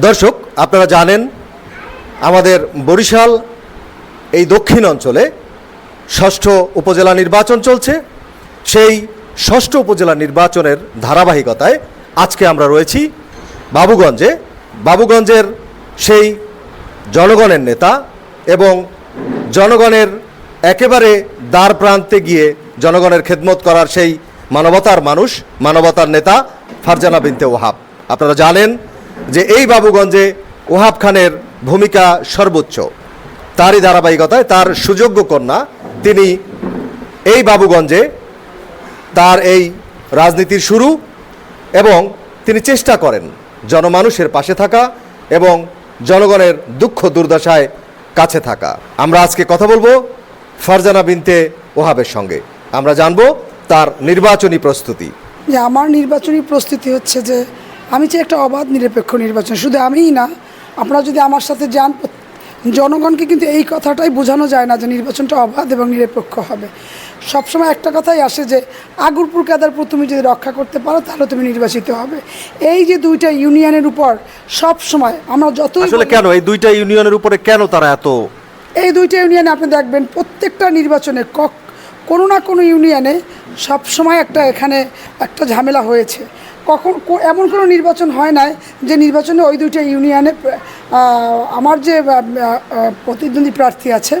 দর্শক, আপনারা জানেন আমাদের বরিশাল, এই দক্ষিণ অঞ্চলে ষষ্ঠ উপজেলা নির্বাচন চলছে। সেই ষষ্ঠ উপজেলা নির্বাচনের ধারাবাহিকতায় আজকে আমরা রয়েছি বাবুগঞ্জে। বাবুগঞ্জের সেই জনগণের নেতা এবং জনগণের একেবারে দ্বার প্রান্তে গিয়ে জনগণের খেদমত করার সেই মানবতার মানুষ, মানবতার নেতা ফারজানা বিনতে ওহাব। আপনারা জানেন যে এই বাবুগঞ্জে ওহাব খানের ভূমিকা সর্বোচ্চ, তারই ধারাবাহিকতায় তার সুযোগ্য কন্যা, তিনি এই বাবুগঞ্জে তার এই রাজনীতির শুরু এবং তিনি চেষ্টা করেন জনমানুষের পাশে থাকা এবং জনগণের দুঃখ দুর্দশায় কাছে থাকা। আমরা আজকে কথা বলব ফারজানা বিনতে ওহাবের সঙ্গে। আমরা জানব তার নির্বাচনী প্রস্তুতি। আমার নির্বাচনী প্রস্তুতি হচ্ছে যে আমি চাই একটা অবাধ নিরপেক্ষ নির্বাচন। শুধু আমিই না আপনারা যদি আমার সাথে যান জনগণকে কিন্তু এই কথাটাই বোঝানো যায় না যে নির্বাচনটা অবাধ এবং নিরপেক্ষ হবে। সবসময় একটা কথাই আসে যে আগুরপুর কেদারপুর তুমি যদি রক্ষা করতে পারো তাহলে তুমি নির্বাচিত হবে। এই যে দুইটা ইউনিয়নের উপর সব সময় আমরা যতই আসলে কেন? এই দুইটা ইউনিয়নের উপরে কেন তারা এত? এই দুইটা ইউনিয়নে আপনি দেখবেন প্রত্যেকটা নির্বাচনে কক কোনো না কোনো ইউনিয়নে সবসময় একটা এখানে একটা ঝামেলা হয়েছে। কখন এমন কোনো নির্বাচন হয় নাই যে নির্বাচনে ওই দুইটা ইউনিয়নে আমার যে প্রতিদ্বন্দ্বী প্রার্থী আছে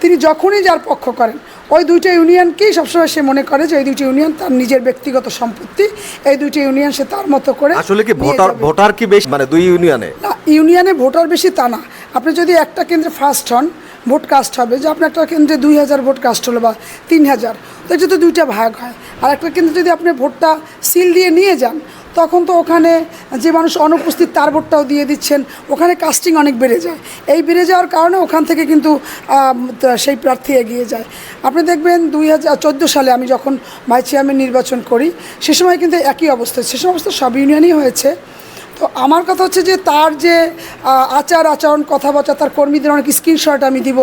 তিনি যখনই যার পক্ষ করেন ওই দুইটা ইউনিয়নকেই সবসময় সে মনে করে যে এই দুইটা ইউনিয়ন তার নিজের ব্যক্তিগত সম্পত্তি এই দুইটা ইউনিয়ন সে তার মতো করে আসলে কি ভোটার। ভোটার কি বেশি মানে দুই ইউনিয়নে না ইউনিয়নে ভোটার বেশি তা না আপনি যদি একটা কেন্দ্রে ফার্স্ট হন ভোট কাস্ট হবে, যে আপনার একটা কেন্দ্রে দুই হাজার ভোট কাস্ট হলো বা তিন হাজার, তো এটা তো দুইটা ভাগ হয়। আর একটা কেন্দ্রে যদি আপনি ভোটটা সিল দিয়ে নিয়ে যান, তখন তো ওখানে যে মানুষ অনুপস্থিত তার ভোটটাও দিয়ে দিচ্ছেন, ওখানে কাস্টিং অনেক বেড়ে যায়। এই বেড়ে যাওয়ার কারণে ওখান থেকে কিন্তু সেই প্রার্থী এগিয়ে যায়। আপনি দেখবেন দুই হাজার চোদ্দ সালে আমি যখন ভাইস চেয়ারম্যান নির্বাচন করি, সে সময় কিন্তু একই অবস্থা, সে সময় অবস্থা সব ইউনিয়নই হয়েছে। তো আমার কথা হচ্ছে যে তার যে আচার আচরণ, কথাবার্তা, তার কর্মীদের অনেক স্ক্রিনশট আমি দিব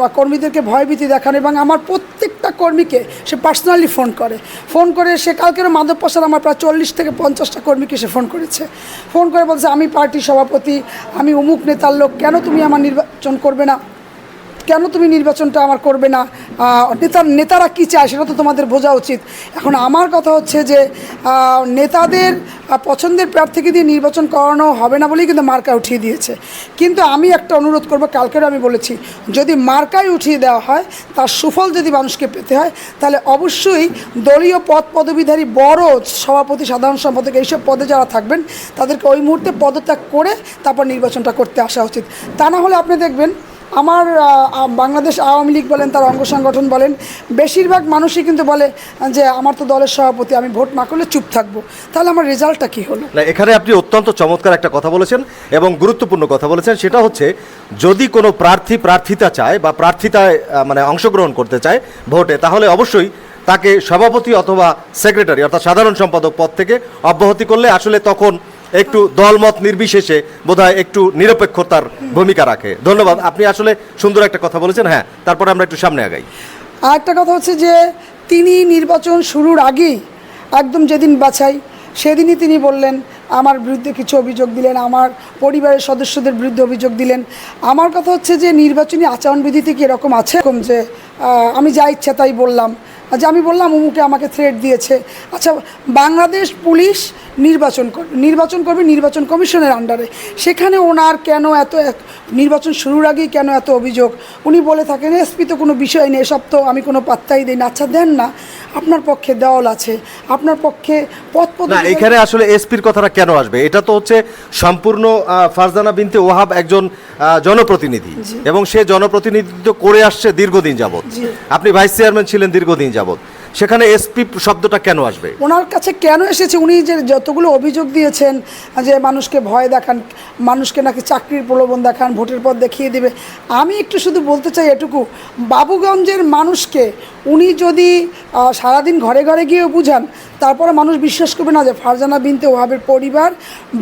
বা কর্মীদেরকে ভয়ভীতি দেখানো এবং আমার প্রত্যেকটা কর্মীকে সে পার্সোনালি ফোন করে। ফোন করে সে কালকেরও মাধব প্রসাদ আমার প্রায় চল্লিশ থেকে পঞ্চাশটা কর্মীকে সে ফোন করেছে। ফোন করে বলছে, আমি পার্টি সভাপতি, আমি অমুক নেতার লোক, কেন তুমি আমার নির্বাচন করবে না? কেন তুমি নির্বাচনটা আমার করবে না? নেতার, নেতারা কী চায় সেটা তো তোমাদের বোঝা উচিত। এখন আমার কথা হচ্ছে যে নেতাদের পছন্দের প্রার্থীকে দিয়ে নির্বাচন করানো হবে না বলেই কিন্তু মার্কা উঠিয়ে দিয়েছে। কিন্তু আমি একটা অনুরোধ করব কালকেরও আমি বলেছি, যদি মার্কায় উঠিয়ে দেওয়া হয়, তার সুফল যদি মানুষকে পেতে হয়, তাহলে অবশ্যই দলীয় পদ, পদবিধারী, বড় সভাপতি, সাধারণ সম্পাদক এইসব পদে যারা থাকবেন, তাদেরকে ওই মুহূর্তে পদত্যাগ করে তারপর নির্বাচনটা করতে আসা উচিত। তা না হলে আপনি দেখবেন আমার বাংলাদেশ আওয়ামী লীগ বলেন, তার অঙ্গ সংগঠন বলেন, বেশিরভাগ মানুষই কিন্তু বলে যে আমার তো দলের সভাপতি, আমি ভোট না করলে চুপ থাকব। তাহলে আমার রেজাল্টটা কী হলো? এখানে আপনি অত্যন্ত চমৎকার একটা কথা বলেছেন এবং গুরুত্বপূর্ণ কথা বলেছেন। সেটা হচ্ছে, যদি কোনো প্রার্থী প্রার্থিতা চায় বা প্রার্থিতায় মানে অংশগ্রহণ করতে চায় ভোটে, তাহলে অবশ্যই তাকে সভাপতি অথবা সেক্রেটারি, অর্থাৎ সাধারণ সম্পাদক পদ থেকে অব্যাহতি করলে আসলে তখন একটু দলমত নির্বিশেষে বোধহয় একটু নিরপেক্ষতার ভূমিকা রাখে। ধন্যবাদ। আপনি আসলে সুন্দর একটা কথা বলেছেন। হ্যাঁ তারপরে আমরা একটু সামনে আগাই। আর একটা কথা হচ্ছে যে, তিনি নির্বাচন শুরুর আগেই একদম যেদিন বাছাই, সেদিনই তিনি বললেন, আমার বিরুদ্ধে কিছু অভিযোগ দিলেন, আমার পরিবারের সদস্যদের বিরুদ্ধে অভিযোগ দিলেন। আমার কথা হচ্ছে যে, নির্বাচনী আচরণবিধিতে কি এরকম আছে? এরকম যে আমি যা ইচ্ছা তাই বললাম। যে আমি বললাম, উমুকে আমাকে থ্রেট দিয়েছে। আচ্ছা বাংলাদেশ পুলিশ নির্বাচন নির্বাচন করবে নির্বাচন কমিশনের আন্ডারে সেখানে ওনার কেন এত, নির্বাচন শুরুর আগেই কেন এত অভিযোগ? উনি বলে থাকেন, এসপি তো কোনো বিষয় নেই, এসব তো আমি কোনো পাত্তাই দিই না। আচ্ছা দেন না। আপনার পক্ষে দেওয়াল আছে আপনার পক্ষে পথ না এখানে আসলে এসপির কথাটা কেন আসবে? এটা তো হচ্ছে সম্পূর্ণ ফারজানা বিনতে ওহাব একজন জনপ্রতিনিধি এবং সে জনপ্রতিনিধিত্ব করে আসছে দীর্ঘদিন যাবৎ। আপনি ভাইস চেয়ারম্যান ছিলেন দীর্ঘদিন যাবত সেখানে এসপি শব্দটা কেন আসবে? ওনার কাছে কেন এসেছে? উনি যে যতগুলো অভিযোগ দিয়েছেন, যে মানুষকে ভয় দেখান, মানুষকে নাকি চাকরির প্রলোভন দেখান, ভোটের পর দেখিয়ে দেবে, আমি একটু শুধু বলতে চাই এটুকু। বাবুগঞ্জের মানুষকে উনি যদি সারাদিন ঘরে ঘরে গিয়ে বুঝান, তারপরে মানুষ বিশ্বাস করবে না যে ফারজানা বিনতে ওহাবের পরিবার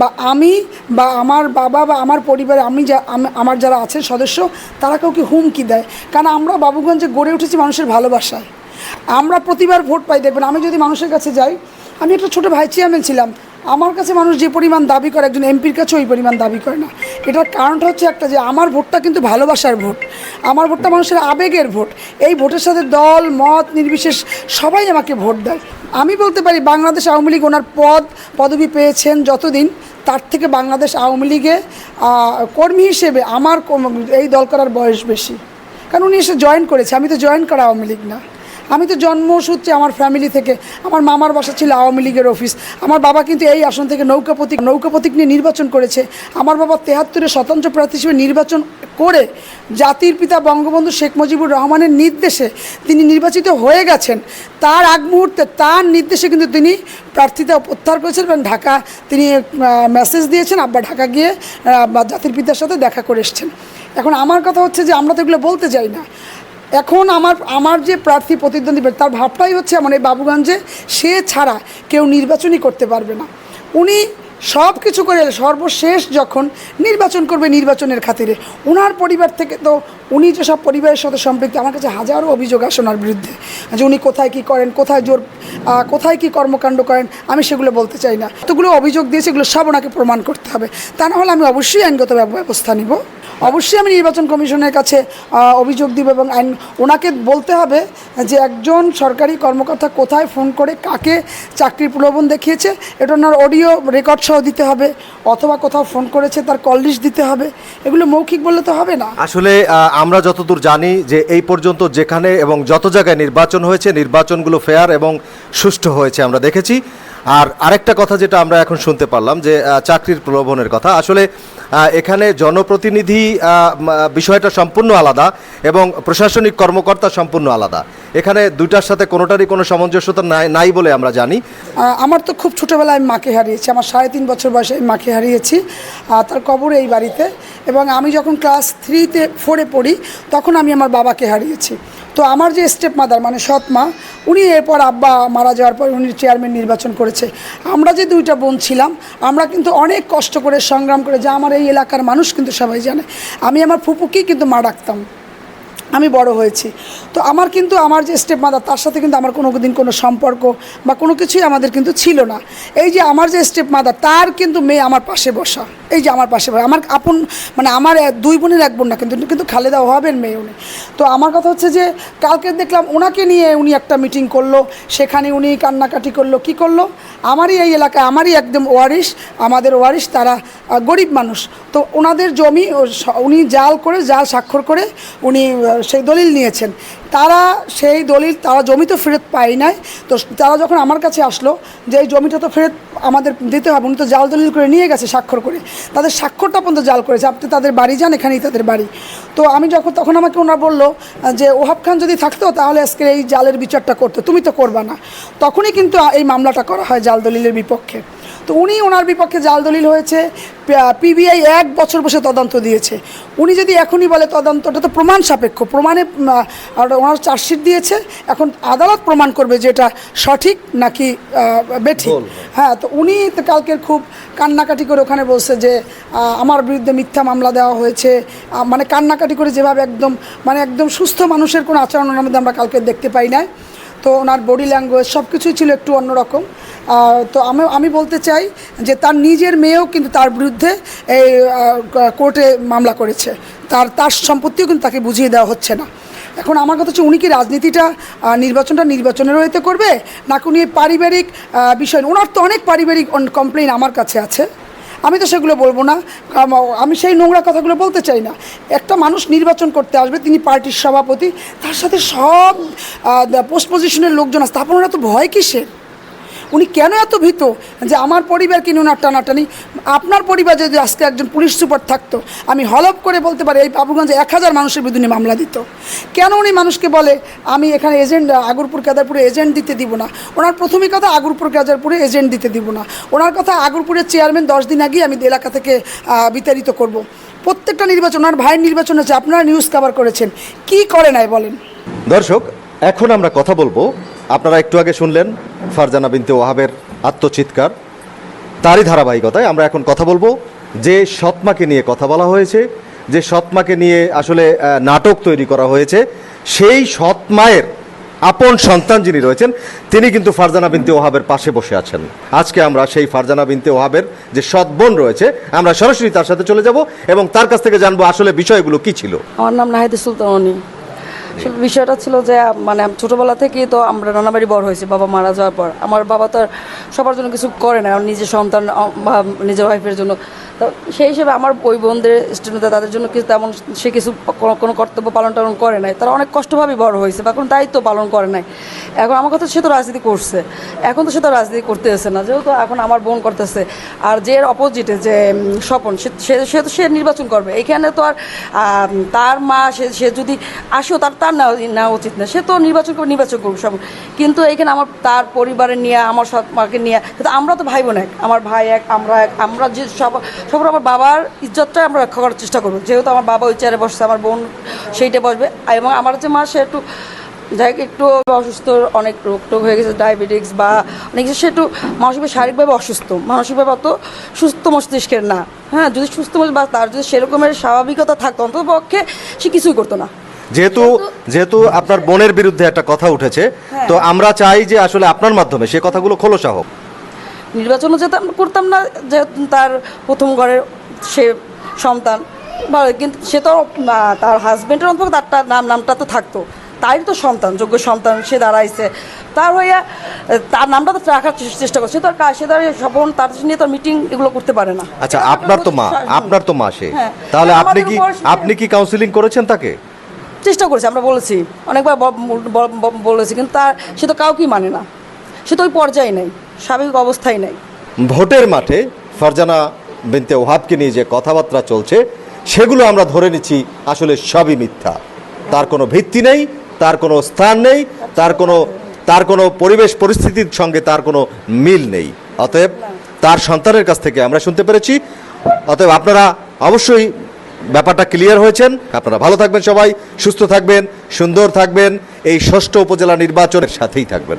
বা আমি বা আমার বাবা বা আমার পরিবারে আমি যা আমার যারা আছেন সদস্য, তারা কাউকে হুমকি দেয়। কারণ আমরা বাবুগঞ্জে গড়ে উঠেছি মানুষের ভালোবাসায়। আমরা প্রতিবার ভোট পাই, দেখবেন, আমি যদি মানুষের কাছে যাই, আমি একটা ছোটো ভাই চেয়ারম্যান ছিলাম, আমার কাছে মানুষ যে পরিমাণ দাবি করে, একজন এমপির কাছে ওই পরিমাণ দাবি করে না। এটার কারণটা হচ্ছে একটা যে, আমার ভোটটা কিন্তু ভালোবাসার ভোট, আমার ভোটটা মানুষের আবেগের ভোট, এই ভোটের সাথে দল, মত, নির্বিশেষ সবাই আমাকে ভোট দেয়। আমি বলতে পারি, বাংলাদেশ আওয়ামী লীগ ওনার পদ, পদবি পেয়েছেন যতদিন, তার থেকে বাংলাদেশ আওয়ামী লীগে কর্মী হিসেবে আমার এই দল করার বয়স বেশি। কারণ উনি এসে জয়েন করেছে, আমি তো জয়েন করা আওয়ামী লীগ না। আমি তো জন্মসূত্রে আমার ফ্যামিলি থেকে, আমার মামার বাসা ছিল আওয়ামী লীগের অফিস আমার বাবা কিন্তু এই আসন থেকে নৌকা প্রতীক নৌকা প্রতীক নিয়ে নির্বাচন করেছে, আমার বাবা তেহাত্তরে স্বতন্ত্র প্রার্থী হিসেবে নির্বাচন করে জাতির পিতা বঙ্গবন্ধু শেখ মুজিবুর রহমানের নির্দেশে তিনি নির্বাচিত হয়ে গেছেন। তার আগ মুহূর্তে, তার নির্দেশে কিন্তু তিনি প্রার্থিতা প্রত্যাহার করেছেন এবং ঢাকা তিনি মেসেজ দিয়েছেন, আব্বা ঢাকা গিয়ে জাতির পিতার সাথে দেখা করে এসছেন। এখন আমার কথা হচ্ছে যে আমরা তো এগুলো বলতে যাই না। এখন আমার আমার যে প্রার্থী প্রতিদ্বন্দ্বী তার ভাবটাই হচ্ছে আমার এই বাবুগঞ্জে সে ছাড়া কেউ নির্বাচনই করতে পারবে না। উনি সব কিছু করে সর্বশেষ যখন নির্বাচন করবে নির্বাচনের খাতিরে, ওনার পরিবার থেকে তো উনি যেসব পরিবারের সাথে সম্পৃক্ত, আমার কাছে হাজারো অভিযোগ আসে ওনার বিরুদ্ধে যে উনি কোথায় কি করেন, কোথায় জোর কোথায় কি কর্মকাণ্ড করেন, আমি সেগুলো বলতে চাই না। এতগুলো অভিযোগ দিয়েছে, এগুলো সব ওনাকে প্রমাণ করতে হবে। তা না হলে আমি অবশ্যই আইনগত ব্যবস্থা নিব। অবশ্যই আমি নির্বাচন কমিশনের কাছে অভিযোগ দিব এবং আইন ওনাকে বলতে হবে যে একজন সরকারি কর্মকর্তা কোথায় ফোন করে, কাকে চাকরির প্রলোভন দেখিয়েছে, এটা ওনার অডিও রেকর্ড সহ দিতে হবে, অথবা কোথাও ফোন করেছে, তার কল লিস্ট দিতে হবে। এগুলো মৌখিক বললে তো হবে না। আসলে আমরা যতদূর জানি যে এই পর্যন্ত যেখানে এবং যত জায়গায় নির্বাচন হয়েছে, নির্বাচনগুলো ফেয়ার এবং সুষ্ঠু হয়েছে আমরা দেখেছি। আর আরেকটা কথা যেটা আমরা এখন শুনতে পারলাম যে চাকরির প্রলোভনের কথা। আসলে এখানে জনপ্রতিনিধি বিষয়টা সম্পূর্ণ আলাদা এবং প্রশাসনিক কর্মকর্তা সম্পূর্ণ আলাদা। এখানে দুইটার সাথে কোনোটারই কোনো সামঞ্জস্যতা নাই নাই বলে আমরা জানি। আমার তো খুব ছোটোবেলায় আমি মাকে হারিয়েছি। আমার সাড়ে তিন বছর বয়সে আমি মাকে হারিয়েছি তার কবর এই বাড়িতে। এবং আমি যখন ক্লাস থ্রিতে, ফোরে পড়ি, তখন আমি আমার বাবাকে হারিয়েছি। তো আমার যে স্টেপ মাদার মানে সৎ মা উনি এরপর আব্বা মারা যাওয়ার পর উনি চেয়ারম্যান নির্বাচন করেছে। আমরা যে দুইটা বোন ছিলাম, আমরা কিন্তু অনেক কষ্ট করে সংগ্রাম করে, যা আমার এই এলাকার মানুষ কিন্তু সবাই জানে। আমি আমার ফুপুকেই কিন্তু মা ডাকতাম। আমি বড় হয়েছি। তো আমার কিন্তু আমার যে স্টেপ মাদার তার সাথে কিন্তু আমার কোনো দিন কোনো সম্পর্ক বা কোনো কিছুই আমাদের কিন্তু ছিল না। এই যে আমার যে স্টেপ মাদার তার কিন্তু মেয়ে আমার পাশে বসা। এই যে আমার পাশে বসা। আমার আপন মানে আমার দুই বোনের এক বোন না, কিন্তু কিন্তু খালেদা ওহাবের মেয়ে উনি। তো আমার কথা হচ্ছে যে, কালকে দেখলাম ওনাকে নিয়ে উনি একটা মিটিং করল। সেখানে উনি কান্নাকাটি করল। কি করল? আমারই এই এলাকায়, আমারই একদম ওয়ারিশ, আমাদের ওয়ারিশ তারা গরিব মানুষ। তো ওনাদের জমি উনি জাল করে, জাল স্বাক্ষর করে উনি সেই দলিল নিয়েছেন। তারা সেই দলিল, তারা জমি তো ফেরত পায় নাই। তো তারা যখন আমার কাছে আসলো যে এই জমিটা তো ফেরত আমাদের দিতে হবে, উনি তো জাল দলিল করে নিয়ে গেছে স্বাক্ষর করে। তাদের স্বাক্ষরটা পর্যন্ত জাল করেছে, আপনি তাদের বাড়ি যান, এখানেই তাদের বাড়ি। তো আমি যখন, তখন আমাকে ওনারা বলল যে, ওহাব খান যদি থাকতো তাহলে আজকে এই জালের বিচারটা করতো, তুমি তো করবা না। তখনই কিন্তু এই মামলাটা করা হয় জাল দলিলের বিপক্ষে। তো উনি ওনার বিপক্ষে জাল দলিল হয়েছে পিবিআই এক বছর বসে তদন্ত দিয়েছে। উনি যদি এখনই বলে তদন্তটা তো প্রমাণ সাপেক্ষ প্রমাণে ওনার চার্জশিট দিয়েছে এখন আদালত প্রমাণ করবে যে এটা সঠিক নাকি বেঠিক। হ্যাঁ তো উনি তো কালকে খুব কান্নাকাটি করে ওখানে বলছে যে আমার বিরুদ্ধে মিথ্যা মামলা দেওয়া হয়েছে। মানে কান্নাকাটি করে যেভাবে একদম মানে একদম সুস্থ মানুষের কোনো আচরণ ওনার মধ্যে আমরা কালকে দেখতে পাই নাই। তো ওনার বডি ল্যাঙ্গুয়েজ সব কিছুই ছিল একটু অন্যরকম। তো আমি আমি বলতে চাই যে তার নিজের মেয়েও কিন্তু তার বিরুদ্ধে এই কোর্টে মামলা করেছে। তার তার সম্পত্তিও কিন্তু তাকে বুঝিয়ে দেওয়া হচ্ছে না। এখন আমার কথা হচ্ছে, উনি কি রাজনীতিটা নির্বাচনটা নির্বাচনের হইতে করবে? নাকি উনি পারিবারিক বিষয় ওনার তো অনেক পারিবারিক কমপ্লেন আমার কাছে আছে। আমি তো সেগুলো বলব না। আমি সেই নোংরা কথাগুলো বলতে চাই না। একটা মানুষ নির্বাচন করতে আসবে, তিনি পার্টির সভাপতি, তার সাথে সব পোস্ট পজিশনের লোকজন আসতে আপনারা তো ভয় কিসের? উনি কেন এত ভীত যে আমার পরিবার নিয়ে ওনার টানাটানি? আপনার পরিবার যদি আজকে একজন পুলিশ সুপার থাকতো, আমি হলপ করে বলতে পারি, এই বাবুগঞ্জে এক হাজার মানুষের বিরুদ্ধে মামলা দিত। কেন উনি মানুষকে বলে, আমি এখানে এজেন্ট আগরপুর কেদারপুরে এজেন্ট দিতে দিব না? ওনার প্রথমই কথা আগরপুর কেদারপুরে এজেন্ট দিতে দিব না। ওনার কথা আগরপুরের চেয়ারম্যান দশ দিন আগে আমি এলাকা থেকে বিতাড়িত করব। প্রত্যেকটা নির্বাচন, ওনার ভাইয়ের নির্বাচন হচ্ছে, আপনারা নিউজ কভার করেছেন। কি করে নাই বলেন? দর্শক, এখন আমরা কথা বলব আপনারা একটু আগে শুনলেন ফারজানা বিনতে ওয়াহাবের আত্মচিৎকার। তারই ধারাবাহিকতায় আমরা এখন কথা বলব যে সৎমাকে নিয়ে কথা বলা হয়েছে, যে সৎমাকে নিয়ে আসলে নাটক তৈরি করা হয়েছে, সেই সৎমায়ের আপন সন্তান যিনি রয়েছেন, তিনি কিন্তু ফারজানা বিনতে ওহাবের পাশে বসে আছেন। আজকে আমরা সেই ফারজানা বিনতে ওহাবের যে সৎ বোন রয়েছে, আমরা সরাসরি তার সাথে চলে যাব এবং তার কাছ থেকে জানব আসলে বিষয়গুলো কি ছিল। আমার নাম নাহিদ সুলতানি। বিষয়টা ছিল যে মানে ছোটবেলা থেকেই তো আমরা নানাবাড়ি বড় হয়েছি, বাবা মারা যাওয়ার পর। আমার বাবা তো আর সবার জন্য কিছু করে না, নিজের সন্তান বা, নিজের ওয়াইফের জন্য। তো সেই হিসেবে আমার ওই বোনদের স্টুডেন্টদের তাদের জন্য কিছু তেমন, সে কিছু কোনো কর্তব্য পালন টালন করে নাই। তারা অনেক কষ্টভাবেই বড় হয়েছে, বা কোনো দায়িত্ব পালন করে নাই। এখন আমার কথা সে তো রাজনীতি করছে। এখন তো সে তো রাজনীতি করতেছে না। যেহেতু এখন আমার বোন করতেছে, আর যে অপোজিটে যে স্বপন, সে, সে- সে তো সে নির্বাচন করবে। এখানে তো আর তার মা, সে সে যদি আসেও, তার তার নেওয়া নেওয়া উচিত না। সে তো নির্বাচন করবে নির্বাচন করবে সব। কিন্তু এখানে আমার তার পরিবারের নিয়ে, আমার সৎ মাকে নিয়ে, কিন্তু আমরা তো ভাই বোন এক। আমার ভাই এক, আমরা এক, আমরা যে সব সবার আমার বাবার ইজ্জতটা আমরা রক্ষা করার চেষ্টা করব। যেহেতু আমার বাবা ওই চেয়ারে বসছে, আমার বোন সেইটা বসবে। এবং আমার যে মা, সে একটু যাই একটু অসুস্থ, অনেক রোগ টোগ হয়ে গেছে ডায়াবেটিক্স বা অনেক কিছু। সে একটু মানসিকভাবে, শারীরিকভাবে অসুস্থ। মানসিকভাবে অত সুস্থ মস্তিষ্কের না। হ্যাঁ যদি সুস্থ বা তার যদি সেরকমের স্বাভাবিকতা থাকতো অন্তত পক্ষে সে কিছুই করতো না। যেহেতু যেহেতু আপনার বোনের বিরুদ্ধে একটা কথা উঠেছে তো আমরা চাই যে আসলে আপনার মাধ্যমে সে কথাগুলো খোলসা হোক। নির্বাচনও যেতাম করতাম না যে তার প্রথম ঘরের সে সন্তান বা কিন্তু সে তো তার হাজব্যান্ডের অন্তত তার নাম নামটা তো থাকতো। তারই তো সন্তান যোগ্য সন্তান সে দাঁড়াইছে। তার হইয়া তার নামটা তো রাখার চেষ্টা করছে। সে তো আর কা- সে তার স্বপন তার নিয়ে তার মিটিং এগুলো করতে পারে না। আচ্ছা আপনার তো মা আপনার তো মা সে। হ্যাঁ। তাহলে আপনি কি আপনি কি কাউন্সিলিং করেছেন তাকে? চেষ্টা করেছে, আমরা বলেছি, অনেকবার বলেছি, কিন্তু তার, সে তো কাউকেই মানে না। সে তো ওই পর্যায়ে নেই, স্বাভাবিক অবস্থায় নেই। ভোটের মাঠে ফারজানা বিনতে ওহাবকে নিয়ে যে কথাবার্তা চলছে, সেগুলো আমরা ধরে নিচ্ছি, আসলে সবই মিথ্যা। তার কোনো ভিত্তি নেই, তার কোনো স্থান নেই, তার কোনো তার কোনো পরিবেশ পরিস্থিতির সঙ্গে তার কোনো মিল নেই। অতএব, তার সন্তানের কাছ থেকে আমরা শুনতে পেরেছি। অতএব আপনারা অবশ্যই ব্যাপারটা ক্লিয়ার হয়েছেন। আপনারা ভালো থাকবেন সবাই, সুস্থ থাকবেন, সুন্দর থাকবেন। এই ষষ্ঠ উপজেলা নির্বাচনের সাথেই থাকবেন।